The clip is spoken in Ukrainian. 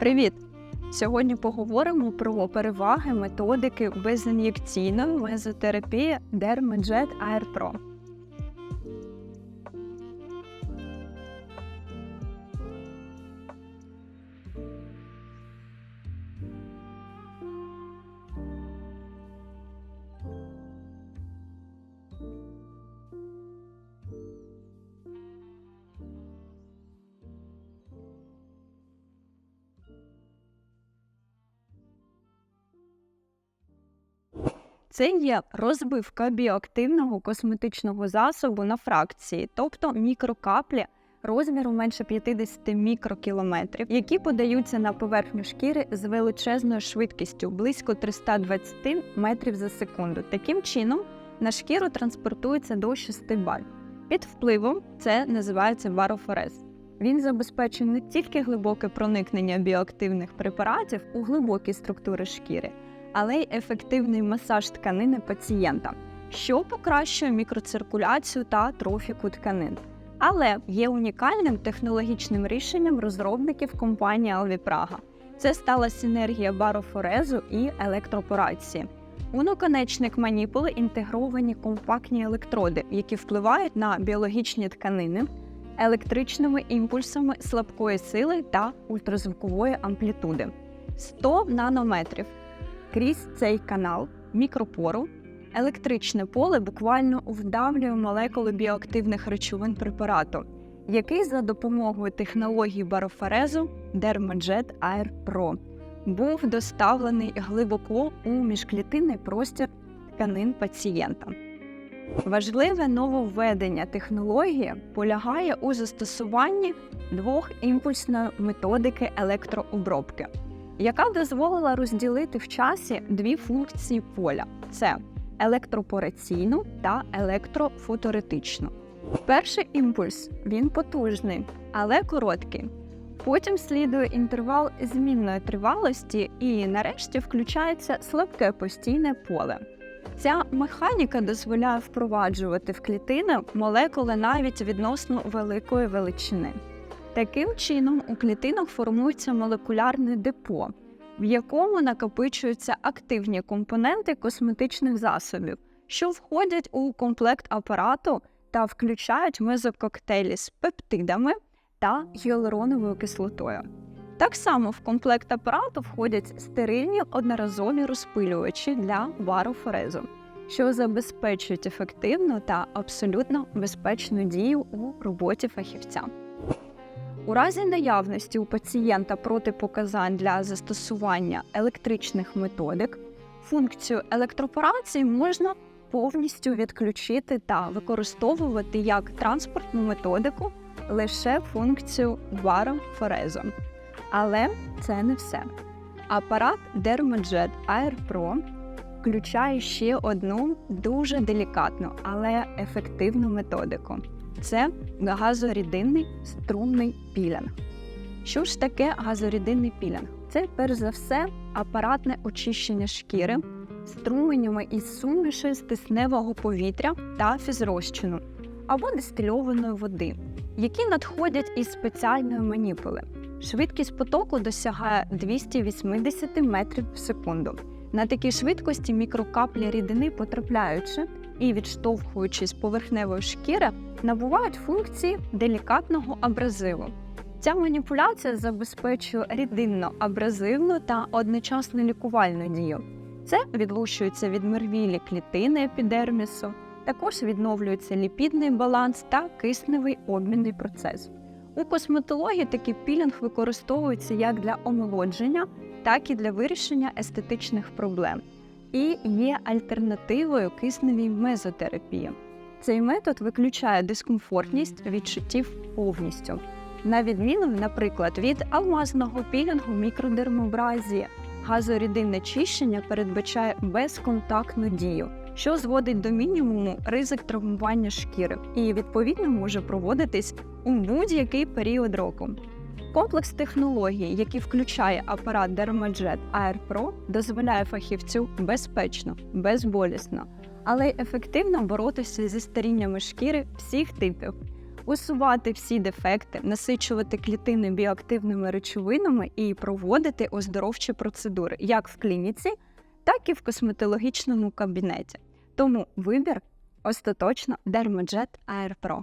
Привіт! Сьогодні поговоримо про переваги методики безін'єкційної мезотерапії Dermajet Air Це є розбивка біоактивного косметичного засобу на фракції, тобто мікрокаплі розміру менше 50 мікрокілометрів, які подаються на поверхню шкіри з величезною швидкістю близько 320 метрів за секунду. Таким чином на шкіру транспортується до 6 баль. Під впливом це називається варофорез. Він забезпечує не тільки глибоке проникнення біоактивних препаратів у глибокі структури шкіри, але й ефективний масаж тканини пацієнта, що покращує мікроциркуляцію та трофіку тканин. Але є унікальним технологічним рішенням розробників компанії Alvipraga. Це стала синергія барофорезу і електропорації. У наконечник маніпули інтегровані компактні електроди, які впливають на біологічні тканини електричними імпульсами слабкої сили та ультразвукової амплітуди 100 нанометрів. Крізь цей канал мікропору електричне поле буквально вдавлює молекули біоактивних речовин препарату, який за допомогою технології барофорезу Dermajet Air Pro був доставлений глибоко у міжклітинний простір тканин пацієнта. Важливе нововведення технології полягає у застосуванні двохімпульсної методики електрообробки яка дозволила розділити в часі дві функції поля: це електропораційну та електрофоторетичну. Перший імпульс він потужний, але короткий. Потім слідує інтервал змінної тривалості, і нарешті включається слабке постійне поле. Ця механіка дозволяє впроваджувати в клітини молекули навіть відносно великої величини. Таким чином, у клітинах формується молекулярне депо, в якому накопичуються активні компоненти косметичних засобів, що входять у комплект апарату та включають мезококтейлі з пептидами та гіалуроновою кислотою. Так само в комплект апарату входять стерильні одноразові розпилювачі для варофорезу, що забезпечують ефективну та абсолютно безпечну дію у роботі фахівця. У разі наявності у пацієнта протипоказань для застосування електричних методик, функцію електропорації можна повністю відключити та використовувати як транспортну методику лише функцію варофорезу. Але це не все. Апарат Dermajet Air Pro включає ще одну дуже делікатну, але ефективну методику це газорідинний струмний пілінг. Що ж таке газорідинний пілінг? Це перш за все апаратне очищення шкіри струменями із суміші стисневого повітря та фізрозчину або дистильованої води, які надходять із спеціальної маніпули. Швидкість потоку досягає 280 метрів в секунду. На такій швидкості мікрокаплі рідини потрапляючи і відштовхуючись поверхневої шкіри, набувають функції делікатного абразиву. Ця маніпуляція забезпечує рідинно-абразивну та одночасно лікувальну дію. Це відлущуються відмервілі клітини епідермісу, також відновлюється ліпідний баланс та кисневий обмінний процес. У косметології такий пілінг використовується як для омолодження, так і для вирішення естетичних проблем, і є альтернативою кисневій мезотерапії. Цей метод виключає дискомфортність відчуттів повністю, на відміну, наприклад, від алмазного пілінгу мікродермобразії. Газорідинне чищення передбачає безконтактну дію, що зводить до мінімуму ризик травмування шкіри і, відповідно, може проводитись у будь-який період року. Комплекс технологій, який включає апарат Dermajet Air Pro, дозволяє фахівцю безпечно, безболісно, але й ефективно боротися зі старіннями шкіри всіх типів. усувати всі дефекти, насичувати клітини біоактивними речовинами і проводити оздоровчі процедури як в клініці, так і в косметологічному кабінеті. Тому вибір остаточно Dermojet Air Pro.